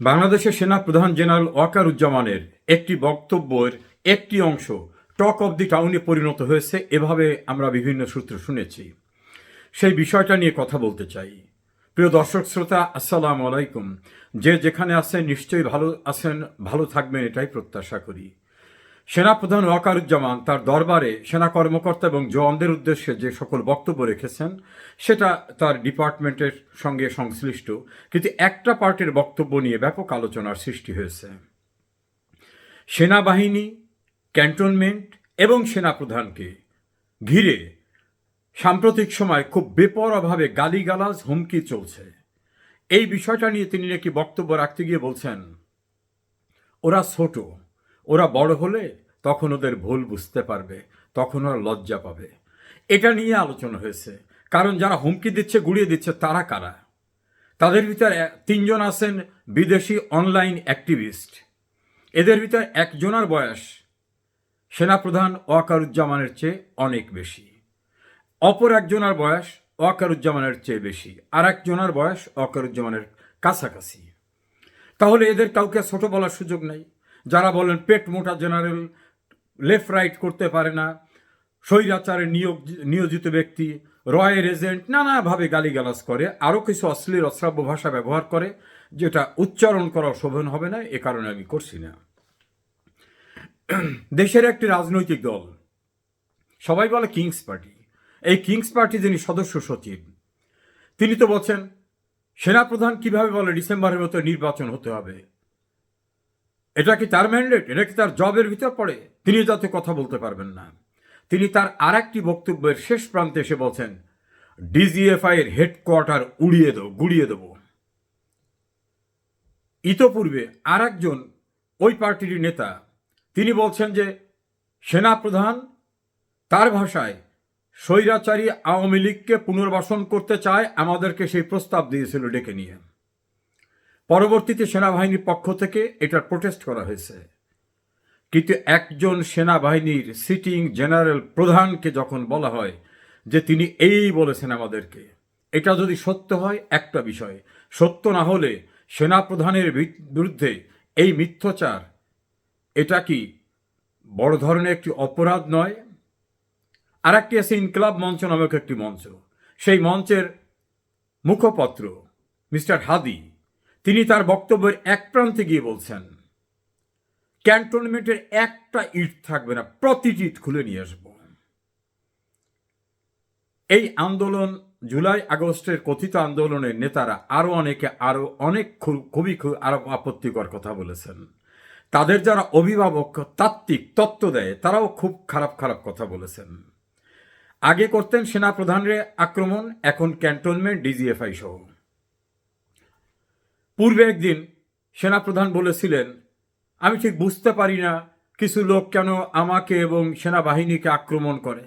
বাংলাদেশের সেনা প্রধান জেনারেল ওয়াকারুজ্জামানের একটি বক্তব্যের একটি অংশ টক অব দি টাউনে পরিণত হয়েছে, এভাবে আমরা বিভিন্ন সূত্র শুনেছি। সেই বিষয়টা নিয়ে কথা বলতে চাই। প্রিয় দর্শক শ্রোতা, আসসালামু আলাইকুম। যে যেখানে আছেন নিশ্চয়ই ভালো আছেন, ভালো থাকবেন, এটাই প্রত্যাশা করি। সেনাপ্রধান ওয়াকারুজ্জামান তার দরবারে সেনা কর্মকর্তা এবং জওয়ানদের উদ্দেশ্যে যে সকল বক্তব্য রেখেছেন, সেটা তার ডিপার্টমেন্টের সঙ্গে সংশ্লিষ্ট, কিন্তু একটা পার্টির বক্তব্য নিয়ে ব্যাপক আলোচনার সৃষ্টি হয়েছে। সেনাবাহিনী, ক্যান্টনমেন্ট এবং সেনাপ্রধানকে ঘিরে সাম্প্রতিক সময় খুব বেপরোয়াভাবে গালিগালাজ, হুমকি চলছে। এই বিষয়টা নিয়ে তিনি নাকি বক্তব্য রাখতে গিয়ে বলছেন, ওরা ছোট ওরা বড় হলে তখন ওদের ভুল বুঝতে পারবে, তখন ওরা লজ্জা পাবে। এটা নিয়ে আলোচনা হয়েছে। কারণ যারা হুমকি দিচ্ছে গুড়িয়ে দিচ্ছে, তারা কারা? তাদের ভিতর তিনজন আছেন বিদেশি অনলাইন অ্যাক্টিভিস্ট। এদের ভিতর একজনার বয়স সেনাপ্রধান ওয়াকারুজ্জামানের চেয়ে অনেক বেশি। অপর একজনার বয়স ওয়াকারুজ্জামানের চেয়ে বেশি। আর একজনার বয়স ওয়াকারুজ্জামানের কাছাকাছি। তাহলে এদের কাউকে ছোট বলার সুযোগ নেই। যারা বলেন পেট মোটা জেনারেল লেফট রাইট করতে পারে না, স্বৈরাচারে নিয়োগ, নিয়োজিত ব্যক্তি, রয়ের এজেন্ট নানাভাবে গালিগালাজ করে আরও কিছু অশ্লীল, অশ্রাব্য ভাষা ব্যবহার করে, যেটা উচ্চারণ করা শোভন হবে না, এ কারণে আমি করছি না। দেশের একটি রাজনৈতিক দল, সবাই বলে কিংস পার্টি এই কিংস পার্টি যিনি সদস্য সচিব, তিনি তো বলছেন, সেনাপ্রধান কীভাবে বলে ডিসেম্বরের মতো নির্বাচন হতে হবে? এটা কি তার ম্যান্ডেট এটা কি তার জবের ভিতর পড়ে? তিনি যাতে কথা বলতে পারবেন না। তিনি তার আর একটি বক্তব্যের শেষ প্রান্তে এসে বলছেন, ডিজিএফআই এর হেডকোয়ার্টার উড়িয়ে দেবো, গুড়িয়ে দেবো। ইতোপূর্বে আর একজন ওই পার্টির নেতা, তিনি বলছেন যে, সেনাপ্রধান, তার ভাষায় স্বৈরাচারী আওয়ামী লীগকে পুনর্বাসন করতে চায়, আমাদেরকে সেই প্রস্তাব দিয়েছিল ডেকে নিয়ে। পরবর্তীতে সেনাবাহিনীর পক্ষ থেকে এটার প্রোটেস্ট করা হয়েছে। কিন্তু একজন সেনাবাহিনীর সিটিং জেনারেল প্রধানকে যখন বলা হয় যে তিনি এই বলেছেন আমাদেরকে, এটা যদি সত্য হয়, একটা বিষয়, সত্য না হলে সেনাপ্রধানের বিরুদ্ধে এই মিথ্যাচার, এটা কি বড় ধরনের একটি অপরাধ নয়? আর একটি আছে ইনকলাব মঞ্চ নামক একটি মঞ্চ। সেই মঞ্চের মুখপত্র মিস্টার হাদি তিনি তার বক্তব্যের এক প্রান্তে গিয়ে বলছেন, ক্যান্টনমেন্টের একটা ইট থাকবে না, প্রতিটি ইট খুলে নিয়ে আসব। এই আন্দোলন জুলাই আগস্টের কথিত আন্দোলনের নেতারা আরও অনেকে আরও অনেক খুবই খু- আরও আপত্তিকর কথা বলেছেন। তাদের যারা অভিভাবক, তাত্ত্বিক তত্ত্ব দেয়, তারাও খুব খারাপ খারাপ কথা বলেছেন। আগে করতেন সেনা প্রধানের আক্রমণ, এখন ক্যান্টনমেন্ট, ডিজিএফআই সহ। পূর্বে একদিন সেনাপ্রধান বলেছিলেন, আমি ঠিক বুঝতে পারি না কিছু লোক কেন আমাকে এবং সেনাবাহিনীকে আক্রমণ করে।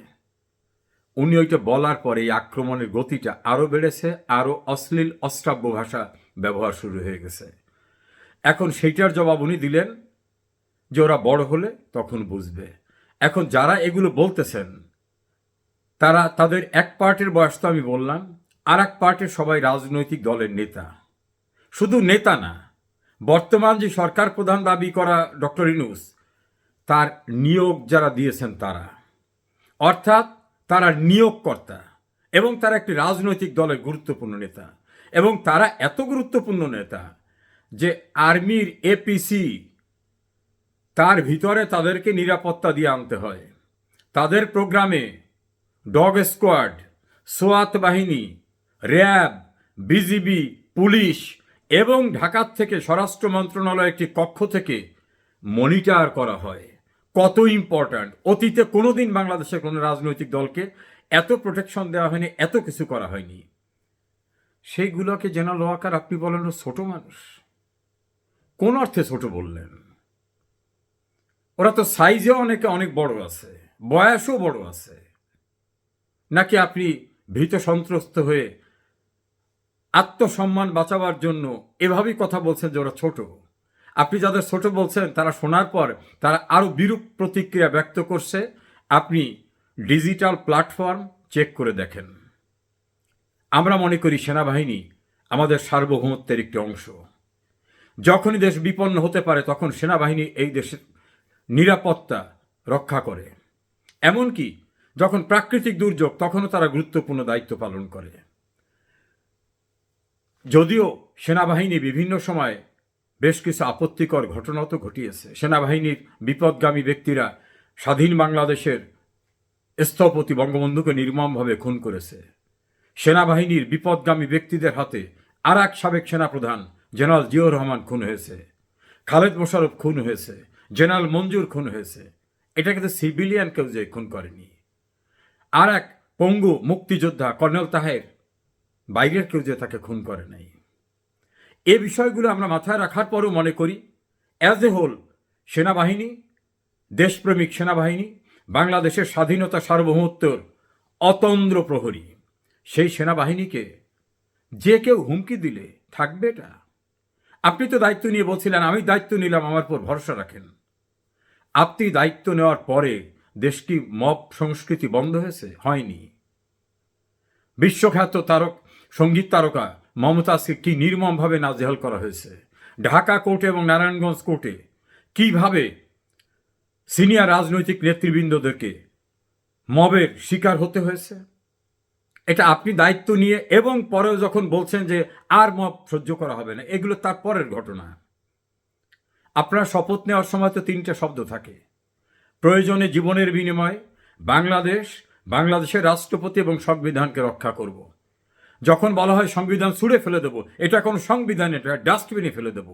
উনি ওইটা বলার পরে আক্রমণের গতিটা আরও বেড়েছে, আরও অশ্লীল, অশ্রাব্য ভাষা ব্যবহার শুরু হয়ে গেছে। এখন সেইটার জবাব উনি দিলেন যে ওরা বড় হলে তখন বুঝবে। এখন যারা এগুলো বলতেছেন, তারা তাদের এক পার্টের বয়স তো আমি বললাম আর এক পার্টের সবাই রাজনৈতিক দলের নেতা। শুধু নেতা না, বর্তমান যে সরকার প্রধান দাবি করা ডক্টর ইনুস তার নিয়োগ যারা দিয়েছেন তারা, অর্থাৎ তারা নিয়োগকর্তা এবং তারা একটি রাজনৈতিক দলের গুরুত্বপূর্ণ নেতা এবং তারা এত গুরুত্বপূর্ণ নেতা যে আর্মির এপিসি তার ভিতরে তাদেরকে নিরাপত্তা দিয়ে আনতে হয়। তাদের প্রোগ্রামে ডগ স্কোয়াড, সোয়াত বাহিনী, র্যাব, বিজিবি, পুলিশ এবং ঢাকার থেকে স্বরাষ্ট্র মন্ত্রণালয় একটি কক্ষ থেকে মনিটার করা হয়। কত ইম্পর্ট্যান্ট অতীতে কোনো দিন বাংলাদেশের কোনো রাজনৈতিক দলকে এত প্রোটেকশন দেওয়া হয়নি, এত কিছু করা হয়নি। সেইগুলোকে জেনারেল ওয়াকার আপনি বলেন ছোট মানুষ। কোন অর্থে ছোট বললেন? ওরা তো সাইজেও অনেকে অনেক বড় আছে, বয়সও বড় আছে। নাকি আপনি ভীত সন্ত্রস্ত হয়ে আত্মসম্মান বাঁচাবার জন্য এভাবেই কথা বলছেন যে ওরা ছোট। আপনি যাদের ছোট বলছেন, তারা শোনার পর তারা আরও বিরূপ প্রতিক্রিয়া ব্যক্ত করছে। আপনি ডিজিটাল প্ল্যাটফর্ম চেক করে দেখেন। আমরা মনে করি সেনাবাহিনী আমাদের সার্বভৌমত্বের একটি অংশ। যখনই দেশ বিপন্ন হতে পারে, তখন সেনাবাহিনী এই দেশের নিরাপত্তা রক্ষা করে। এমনকি যখন প্রাকৃতিক দুর্যোগ, তখনও তারা গুরুত্বপূর্ণ দায়িত্ব পালন করে। যদিও সেনাবাহিনী বিভিন্ন সময় বেশ কিছু আপত্তিকর ঘটনা তো ঘটিয়েছে। সেনাবাহিনীর বিপদগামী ব্যক্তিরা স্বাধীন বাংলাদেশের স্থপতি বঙ্গবন্ধুকে নির্মমভাবে খুন করেছে। সেনাবাহিনীর বিপদগামী ব্যক্তিদের হাতে আর এক সাবেক সেনাপ্রধান জেনারেল জিয়াউর রহমান খুন হয়েছে, খালেদ মোশারফ খুন হয়েছে, জেনারেল মঞ্জুর খুন হয়েছে। এটা কিন্তু সিভিলিয়ান কেউ যে খুন করেনি। আর এক পঙ্গু মুক্তিযোদ্ধা কর্নেল তাহের বাইরের কেউ যে তাকে খুন করে নাই। এ বিষয়গুলো আমরা মাথায় রাখার পরও মনে করি অ্যাজ এ হোল সেনাবাহিনী, দেশপ্রেমিক সেনাবাহিনী, বাংলাদেশের স্বাধীনতা সার্বভৌমত্বর অতন্দ্র প্রহরী, সেই সেনাবাহিনীকে যে কেউ হুমকি দিলে থাকবে এটা। আপনি তো দায়িত্ব নিয়ে বলছিলেন, আমি দায়িত্ব নিলাম, আমার পর ভরসা রাখেন। আপনি দায়িত্ব নেওয়ার পরে দেশটি মব সংস্কৃতি বন্ধ হয়েছে? হয়নি। বিশ্বখ্যাত তারক সংগীত তারকা মমতাজকে কি নির্মমভাবে নাজেহাল করা হয়েছে? ঢাকা কোর্টে এবং নারায়ণগঞ্জ কোর্টে কীভাবে সিনিয়র রাজনৈতিক নেতৃবৃন্দদেরকে মবের শিকার হতে হয়েছে? এটা আপনি দায়িত্ব নিয়ে এবং পরেও যখন বলছেন যে আর মব সহ্য করা হবে না, এগুলো তার পরের ঘটনা। আপনার শপথ নেওয়ার সময় তো তিনটা শব্দ থাকে। প্রয়োজনে জীবনের বিনিময়ে বাংলাদেশ, বাংলাদেশের রাষ্ট্রপতি এবং সংবিধানকে রক্ষা করব। যখন বলা হয় সংবিধান ছুঁড়ে ফেলে দেবো, এটা কোনো সংবিধান, এটা ডাস্টবিনে ফেলে দেবো।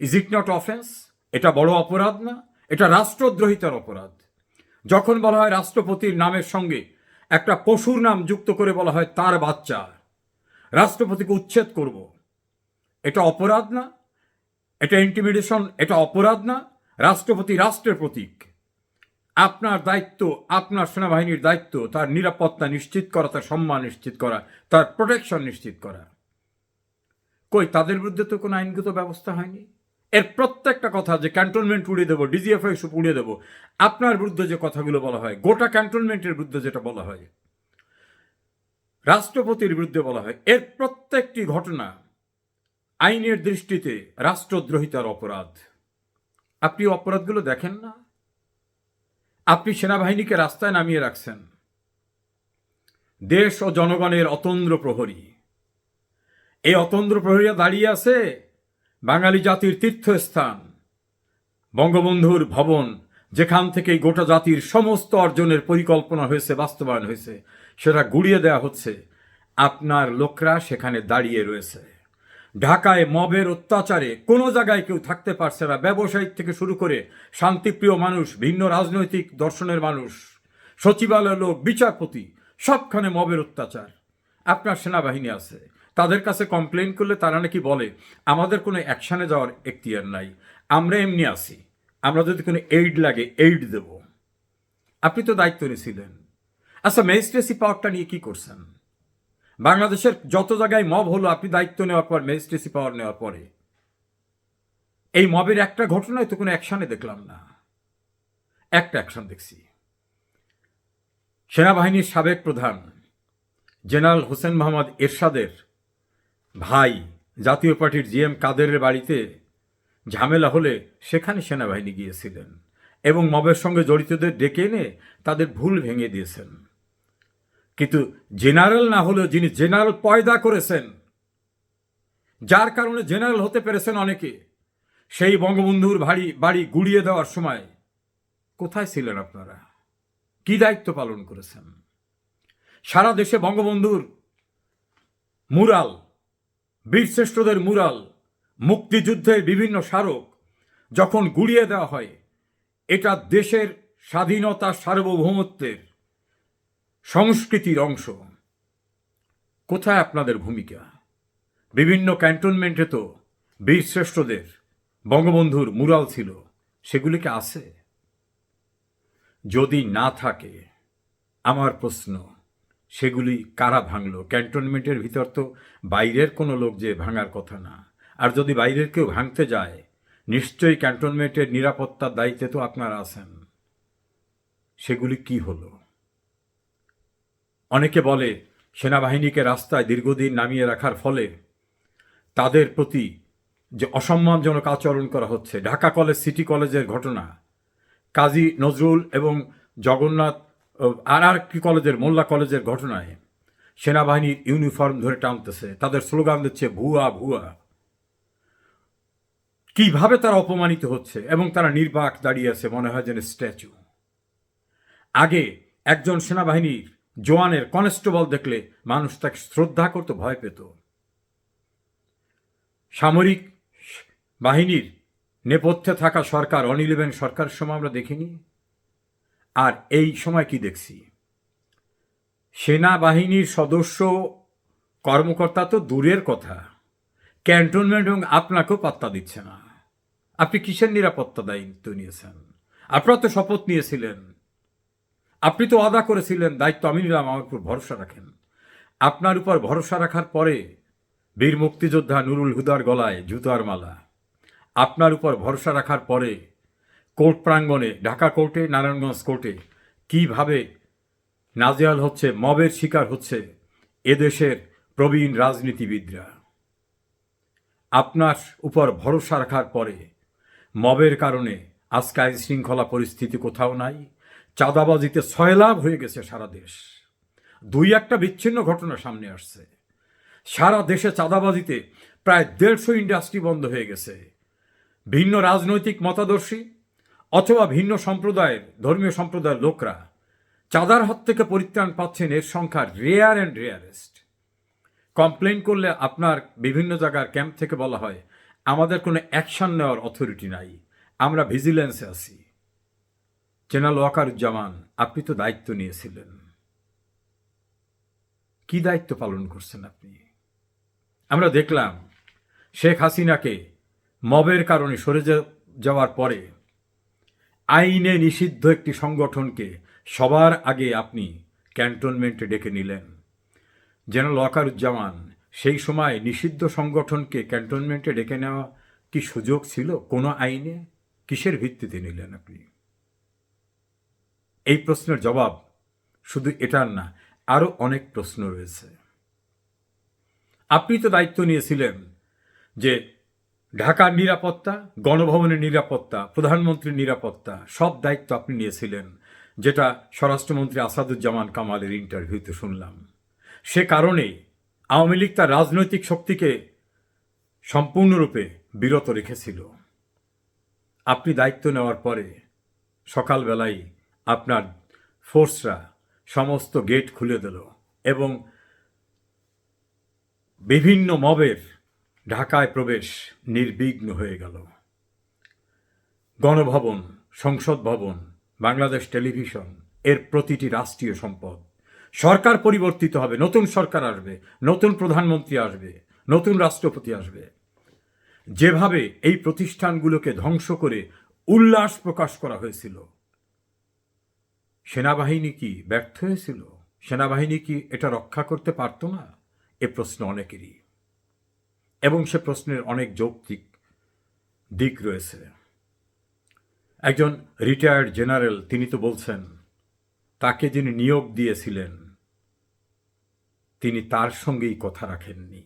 ইজ ইট নট অফেন্স এটা বড় অপরাধ না? এটা রাষ্ট্রদ্রোহিতার অপরাধ। যখন বলা হয় রাষ্ট্রপতির নামের সঙ্গে একটা পশুর নাম যুক্ত করে বলা হয় তার বাচ্চা, রাষ্ট্রপতিকে উচ্ছেদ করব। এটা অপরাধ না? এটা ইন্টিমিডেশন এটা অপরাধ না? রাষ্ট্রপতি রাষ্ট্রের প্রতীক। আপনার দায়িত্ব, আপনার সেনাবাহিনীর দায়িত্ব, তার নিরাপত্তা নিশ্চিত করা, তার সম্মান নিশ্চিত করা, তার প্রোটেকশন নিশ্চিত করা। কই, তাদের বিরুদ্ধে তো কোনো আইনগত ব্যবস্থা হয়নি? এর প্রত্যেকটা কথা যে ক্যান্টনমেন্ট উড়িয়ে দেবো ডিজিএফআই সুপ উড়িয়ে দেবো, আপনার বিরুদ্ধে যে কথাগুলো বলা হয়, গোটা ক্যান্টনমেন্টের বিরুদ্ধে যেটা বলা হয়, রাষ্ট্রপতির বিরুদ্ধে বলা হয়, এর প্রত্যেকটি ঘটনা আইনের দৃষ্টিতে রাষ্ট্রদ্রোহিতার অপরাধ। আপনি অপরাধগুলো দেখেন না? আপনি সেনাবাহিনীকে রাস্তায় নামিয়ে রাখছেন। দেশ ও জনগণের অতন্দ্র প্রহরী। এই অতন্দ্র প্রহরীরা দাঁড়িয়ে আছে বাঙালি জাতির তীর্থস্থান, বঙ্গবন্ধুর ভবন, যেখান থেকে গোটা জাতির সমস্ত অর্জনের পরিকল্পনা হয়েছে, বাস্তবায়ন হয়েছে। সেটা গুড়িয়ে দেওয়া হচ্ছে। আপনার লোকরা সেখানে দাঁড়িয়ে রয়েছে। ঢাকায় মবের অত্যাচারে কোনো জায়গায় কেউ থাকতে পারছে না। ব্যবসায়িক থেকে শুরু করে শান্তিপ্রিয় মানুষ, ভিন্ন রাজনৈতিক দর্শনের মানুষ সচিবালয় লোক, বিচারপতি, সবখানে মবের অত্যাচার। আপনার সেনাবাহিনী আছে। তাদের কাছে কমপ্লেন করলে তারা নাকি বলে, আমাদের কোনো অ্যাকশানে যাওয়ার এখতিয়ার নাই। আমরা এমনি আছি। আমরা যদি কোনো এইড লাগে এইড দেব। আপনি তো দায়িত্ব নিয়েছিলেন। আচ্ছা ম্যাজিস্ট্রেসি পাওয়ারটা নিয়ে কি করছেন? বাংলাদেশের যত জায়গায় মব হলো, আপনি দায়িত্ব নেওয়ার পর ম্যাজিস্ট্রেসি পাওয়ার নেওয়ার পরে। এই মবের একটা ঘটনায় তো কোনো অ্যাকশানে দেখলাম না। একটা অ্যাকশন দেখছি। সেনাবাহিনীর সাবেক প্রধান, জেনারেল হোসেন মোহাম্মদ এরশাদের ভাই, জাতীয় পার্টির জিএম কাদেরের বাড়িতে ঝামেলা হলে সেখানে সেনাবাহিনী গিয়েছিলেন এবং মবের সঙ্গে জড়িতদের ডেকে এনে তাদের ভুল ভেঙে দিয়েছেন। কিন্তু জেনারেল না হলেও যিনি জেনারেল পয়দা করেছেন, যার কারণে জেনারেল হতে পেরেছেন অনেকে, সেই বঙ্গবন্ধুর ভারী, বাড়ি গুড়িয়ে দেওয়ার সময় কোথায় ছিলেন আপনারা? কি দায়িত্ব পালন করেছেন? সারা দেশে বঙ্গবন্ধুর মুরাল, বীরশ্রেষ্ঠদের মুরাল, মুক্তিযুদ্ধের বিভিন্ন স্মারক যখন গুড়িয়ে দেওয়া হয়, এটা দেশের স্বাধীনতা সার্বভৌমত্বের সংস্কৃতির অংশ। কোথায় আপনাদের ভূমিকা? বিভিন্ন ক্যান্টনমেন্টে তো বীরশ্রেষ্ঠদের বঙ্গবন্ধুর মুরাল ছিল সেগুলিকে আছে? যদি না থাকে, আমার প্রশ্ন, সেগুলি কারা ভাঙল? ক্যান্টনমেন্টের ভিতর তো বাইরের কোনো লোক যে ভাঙার কথা না। আর যদি বাইরের কেউ ভাঙতে যায়, নিশ্চয়ই ক্যান্টনমেন্টের নিরাপত্তার দায়িত্বে তো আপনারা আছেন। সেগুলি কি হলো? অনেকে বলে, সেনাবাহিনীকে রাস্তায় দীর্ঘদিন নামিয়ে রাখার ফলে তাদের প্রতি যে অসম্মানজনক আচরণ করা হচ্ছে, ঢাকা কলেজ, সিটি কলেজের ঘটনা, কাজী নজরুল এবং জগন্নাথ আর আর কি কলেজের, মোল্লা কলেজের ঘটনায় সেনাবাহিনীর ইউনিফর্ম ধরে টানতেছে। তাদের স্লোগান দিচ্ছে, ভুয়া ভুয়া। কীভাবে তারা অপমানিত হচ্ছে এবং তারা নির্বাক দাঁড়িয়ে আছে মনে হয় যেন স্ট্যাচু। আগে একজন সেনাবাহিনীর জওয়ানের কনস্টেবল দেখলে মানুষ তাকে শ্রদ্ধা করতে, ভয় পেত। সামরিক বাহিনীর নেপথ্যে থাকা সরকার অন ইলেভেন সরকারের সময় আমরা দেখিনি। আর এই সময় কি দেখছি? সেনাবাহিনীর সদস্য, কর্মকর্তা তো দূরের কথা। ক্যান্টনমেন্ট এবং আপনাকেও পাত্তা দিচ্ছে না। আপনি কিসের নিরাপত্তা দায়িত্ব নিয়েছেন? আপনারা তো শপথ নিয়েছিলেন। আপনি তো আদা করেছিলেন, দায়িত্ব আমি নিলাম আমার উপর ভরসা রাখেন। আপনার উপর ভরসা রাখার পরে বীর মুক্তিযোদ্ধা নুরুল হুদার গলায় জুতার মালা। আপনার উপর ভরসা রাখার পরে কোর্ট প্রাঙ্গণে, ঢাকা কোর্টে, নারায়ণগঞ্জ কোর্টে কীভাবে নাজেয়াল হচ্ছে, মবের শিকার হচ্ছে এদেশের প্রবীণ রাজনীতিবিদরা? আপনার উপর ভরসা রাখার পরে মবের কারণে আজকে আইন শৃঙ্খলা পরিস্থিতি কোথাও নাই। চাঁদাবাজিতে ছয়লাভ হয়ে গেছে সারা দেশ। দুই একটা বিচ্ছিন্ন ঘটনা সামনে আসছে। সারা দেশে চাঁদাবাজিতে প্রায় দেড়শো ইন্ডাস্ট্রি বন্ধ হয়ে গেছে। ভিন্ন রাজনৈতিক মতাদর্শী অথবা ভিন্ন সম্প্রদায়ের ধর্মীয় সম্প্রদায়ের লোকরা চাঁদার হাত থেকে পরিত্রাণ পাচ্ছেন এর সংখ্যা রেয়ার অ্যান্ড রেয়ারেস্ট কমপ্লেন করলে আপনার বিভিন্ন জায়গার ক্যাম্প থেকে বলা হয়, আমাদের কোনো অ্যাকশন নেওয়ার অথরিটি নাই। আমরা ভিজিলেন্সে আছি। জেনারেল ওয়াকারুজ্জামান আপনি তো দায়িত্ব নিয়েছিলেন। কি দায়িত্ব পালন করছেন আপনি? আমরা দেখলাম শেখ হাসিনাকে মবের কারণে সরে যাওয়ার পরে আইনে নিষিদ্ধ একটি সংগঠনকে সবার আগে আপনি ক্যান্টনমেন্টে ডেকে নিলেন। জেনারেল ওয়াকারুজ্জামান সেই সময় নিষিদ্ধ সংগঠনকে ক্যান্টনমেন্টে ডেকে নেওয়া কি সুযোগ ছিল কোনো আইনে? কিসের ভিত্তিতে নিলেন আপনি? এই প্রশ্নের জবাব শুধু এটার না, আরও অনেক প্রশ্ন রয়েছে। আপনি তো দায়িত্ব নিয়েছিলেন যে ঢাকার নিরাপত্তা, গণভবনের নিরাপত্তা, প্রধানমন্ত্রীর নিরাপত্তা, সব দায়িত্ব আপনি নিয়েছিলেন, যেটা স্বরাষ্ট্রমন্ত্রী আসাদুজ্জামান কামালের ইন্টারভিউতে শুনলাম। সে কারণে আওয়ামী লীগ তার রাজনৈতিক শক্তিকে সম্পূর্ণরূপে বিরত রেখেছিল। আপনি দায়িত্ব নেওয়ার পরে সকালবেলায় আপনার ফোর্সরা সমস্ত গেট খুলে দিল এবং বিভিন্ন মবের ঢাকায় প্রবেশ নির্বিঘ্ন হয়ে গেল। গণভবন, সংসদ ভবন, বাংলাদেশ টেলিভিশন এর প্রতিটি রাষ্ট্রীয় সম্পদ। সরকার পরিবর্তিত হবে, নতুন সরকার আসবে, নতুন প্রধানমন্ত্রী আসবে, নতুন রাষ্ট্রপতি আসবে। যেভাবে এই প্রতিষ্ঠানগুলোকে ধ্বংস করে উল্লাস প্রকাশ করা হয়েছিল সেনাবাহিনী কি ব্যর্থ হয়েছিল? সেনাবাহিনী কি এটা রক্ষা করতে পারত না? এ প্রশ্ন অনেকেরই। এবং সে প্রশ্নের অনেক যৌক্তিক দিক রয়েছে। একজন রিটায়ার্ড জেনারেল তিনি তো বলছেন, তাকে যিনি নিয়োগ দিয়েছিলেন, তিনি তার সঙ্গেই কথা রাখেননি।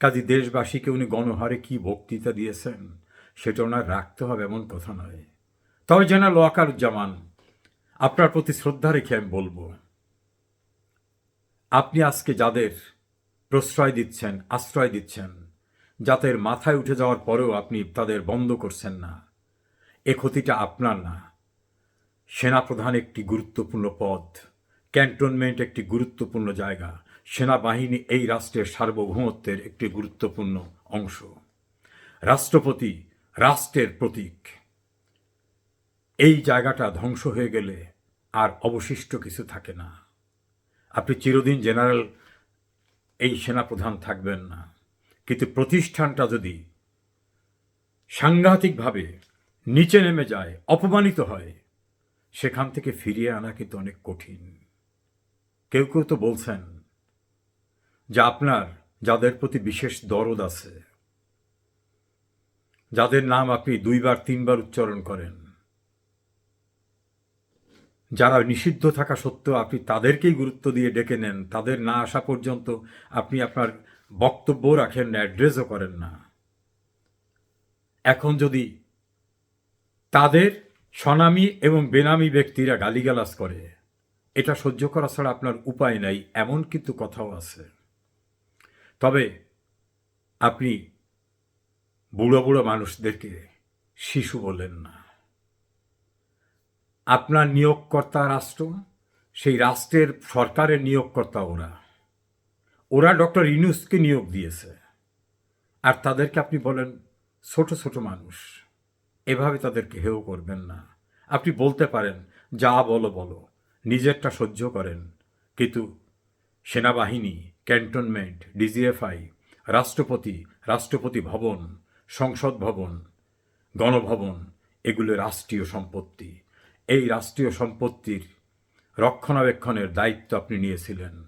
কাজী দেশবাসীকে উনি গণহারে কি বক্তৃতা দিয়েছেন, সেটা ওনার রাখতে হবে এমন কথা নয়। তবে জেনারেল ওয়াকারুজ্জামান আপনার প্রতি শ্রদ্ধা রেখে আমি বলব, আপনি আজকে যাদের প্রশ্রয় দিচ্ছেন, আশ্রয় দিচ্ছেন, যাদের মাথায় উঠে যাওয়ার পরেও আপনি তাদের বন্ধ করছেন না, এ ক্ষতিটা আপনার না। সেনাপ্রধান একটি গুরুত্বপূর্ণ পদ ক্যান্টনমেন্ট একটি গুরুত্বপূর্ণ জায়গা, সেনাবাহিনী এই রাষ্ট্রের সার্বভৌমত্বের একটি গুরুত্বপূর্ণ অংশ। রাষ্ট্রপতি রাষ্ট্রের প্রতীক। এই জায়গাটা ধ্বংস হয়ে গেলে আর অবশিষ্ট কিছু থাকে না। আপনি চিরদিন জেনারেল এই সেনাপ্রধান থাকবেন না। কিন্তু প্রতিষ্ঠানটা যদি সাংঘাতিকভাবে নিচে নেমে যায়, অপমানিত হয়, সেখান থেকে ফিরিয়ে আনা কিন্তু অনেক কঠিন। কেউ কেউ তো বলছেন যে আপনার, যাদের প্রতি বিশেষ দরদ আছে, যাদের নাম আপনি দুইবার, তিনবার উচ্চারণ করেন যারা নিষিদ্ধ থাকা সত্ত্বেও আপনি তাদেরকেই গুরুত্ব দিয়ে ডেকে নেন, তাদের না আসা পর্যন্ত আপনি আপনার বক্তব্য রাখেন না, অ্যাড্রেসও করেন না। এখন যদি তাদের স্বনামী এবং বেনামী ব্যক্তিরা গালিগালাজ করে, এটা সহ্য করা ছাড়া আপনার উপায় নাই, এমন কিন্তু কথাও আছে। তবে আপনি বুড়ো বুড়ো মানুষদেরকে শিশু বলেন না। আপনার নিয়োগকর্তা রাষ্ট্র, সেই রাষ্ট্রের সরকারের নিয়োগকর্তা ওরা। ওরা ডক্টর ইনুসকে নিয়োগ দিয়েছে। আর তাদেরকে আপনি বলেন, ছোট ছোট মানুষ। এভাবে তাদেরকে হেও করবেন না। আপনি বলতে পারেন, যা বলো বলো। নিজেরটা সহ্য করেন। কিন্তু সেনাবাহিনী, ক্যান্টনমেন্ট, ডিজিএফআই, রাষ্ট্রপতি রাষ্ট্রপতি ভবন, সংসদ ভবন, গণভবন, এগুলো রাষ্ট্রীয় সম্পত্তি। এই রাষ্ট্রীয় সম্পত্তির রক্ষণাবেক্ষণের দায়িত্ব আপনি নিয়েছিলেন।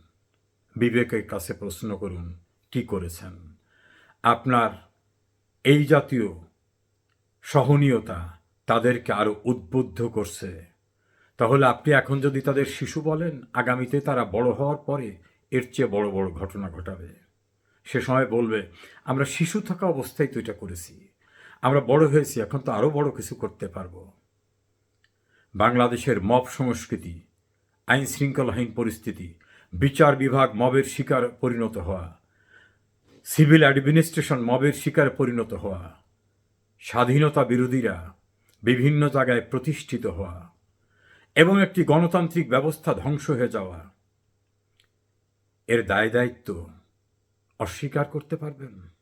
বিবেকের কাছে প্রশ্ন করুন, কি করেছেন? আপনার এই জাতীয় সহনীয়তা তাদেরকে আরও উদ্বুদ্ধ করছে। তাহলে আপনি এখন যদি তাদের শিশু বলেন, আগামীতে তারা বড় হওয়ার পরে এর চেয়ে বড় বড় ঘটনা ঘটাবে। সে সময় বলবে, আমরা শিশু থাকা অবস্থায় তো এটা করেছি। আমরা বড় হয়েছি, এখন তো আরও বড় কিছু করতে পারব। বাংলাদেশের মব সংস্কৃতি, আইন শৃঙ্খলাহীন পরিস্থিতি, বিচার বিভাগ মবের শিকার পরিণত হওয়া, সিভিল অ্যাডমিনিস্ট্রেশন মবের শিকার পরিণত হওয়া, স্বাধীনতা বিরোধীরা বিভিন্ন জায়গায় প্রতিষ্ঠিত হওয়া এবং একটি গণতান্ত্রিক ব্যবস্থা ধ্বংস হয়ে যাওয়া, এর দায় দায়িত্ব অস্বীকার করতে পারবেন?